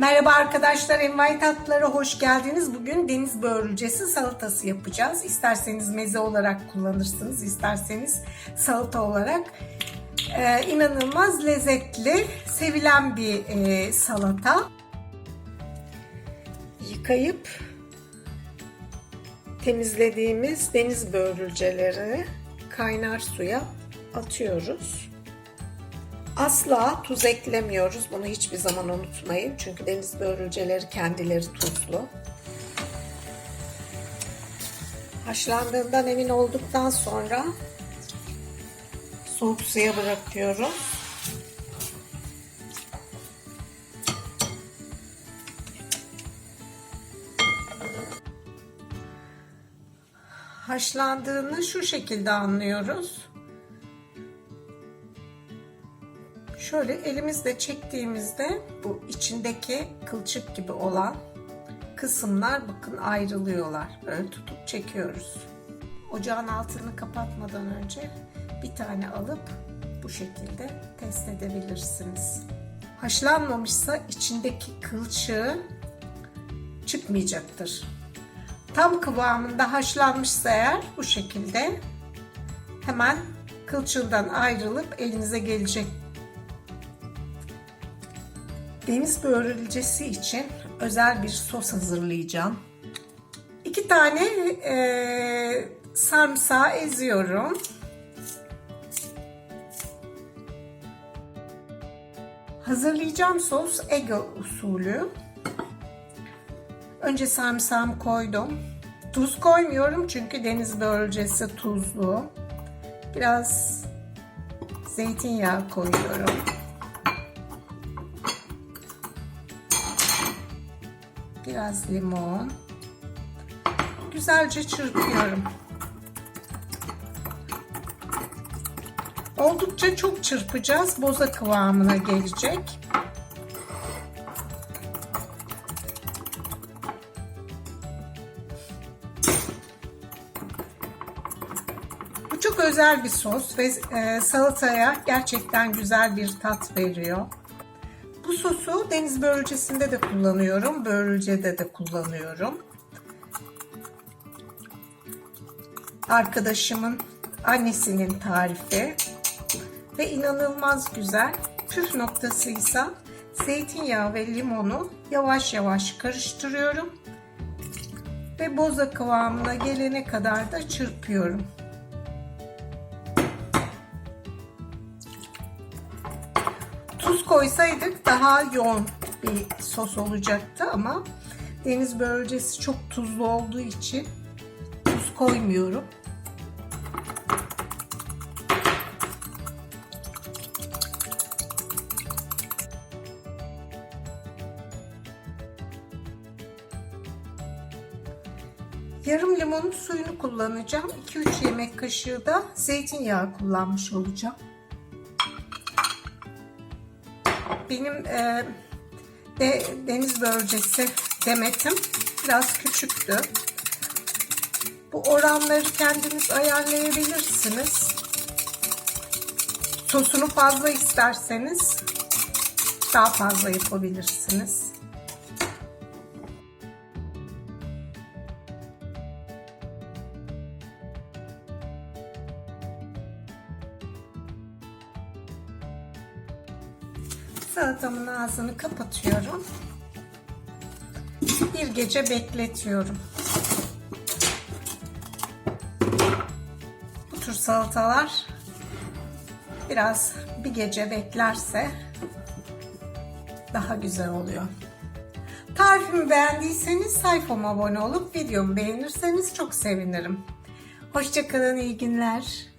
Merhaba arkadaşlar, Envai Tatlılara hoş geldiniz. Bugün deniz börülcesi salatası yapacağız. İsterseniz meze olarak kullanırsınız, isterseniz salata olarak. Ee, inanılmaz lezzetli, sevilen bir e, salata. Yıkayıp temizlediğimiz deniz börülceleri kaynar suya atıyoruz. Asla tuz eklemiyoruz. Bunu hiçbir zaman unutmayın. Çünkü deniz börülceleri kendileri tuzlu. Haşlandığından emin olduktan sonra soğuk suya bırakıyorum. Haşlandığını şu şekilde anlıyoruz. Şöyle elimizle çektiğimizde bu içindeki kılçık gibi olan kısımlar bakın ayrılıyorlar. Böyle tutup çekiyoruz. Ocağın altını kapatmadan önce bir tane alıp bu şekilde test edebilirsiniz. Haşlanmamışsa içindeki kılçığı çıkmayacaktır. Tam kıvamında haşlanmışsa eğer bu şekilde hemen kılçığından ayrılıp elinize gelecek deniz börülcesi için özel bir sos hazırlayacağım. İki tane e, sarımsağı eziyorum. Hazırlayacağım sos Ege usulü. Önce sarımsağımı koydum. Tuz koymuyorum çünkü deniz börülcesi tuzlu. Biraz zeytinyağı koyuyorum. Biraz limon. Güzelce çırpıyorum. Oldukça çok çırpacağız. Boza kıvamına gelecek. Bu çok özel bir sos ve e, salataya gerçekten güzel bir tat veriyor. Bu sosu deniz börülcesinde de kullanıyorum. Börülcede de kullanıyorum. Arkadaşımın annesinin tarifi ve inanılmaz güzel. Püf noktasıysa zeytinyağı ve limonu yavaş yavaş karıştırıyorum ve boza kıvamına gelene kadar da çırpıyorum. Tuz koysaydık daha yoğun bir sos olacaktı ama deniz börülcesi çok tuzlu olduğu için tuz koymuyorum. Yarım limonun suyunu kullanacağım. 2-3 yemek kaşığı da zeytinyağı kullanmış olacağım. Benim e, de, deniz börülcesi demetim biraz küçüktü. Bu oranları kendiniz ayarlayabilirsiniz. Sosunu fazla isterseniz daha fazla yapabilirsiniz. Salatamın ağzını kapatıyorum. Bir gece bekletiyorum. Bu tür salatalar biraz bir gece beklerse daha güzel oluyor. Tarifimi beğendiyseniz sayfama abone olup videomu beğenirseniz çok sevinirim. Hoşçakalın, iyi günler.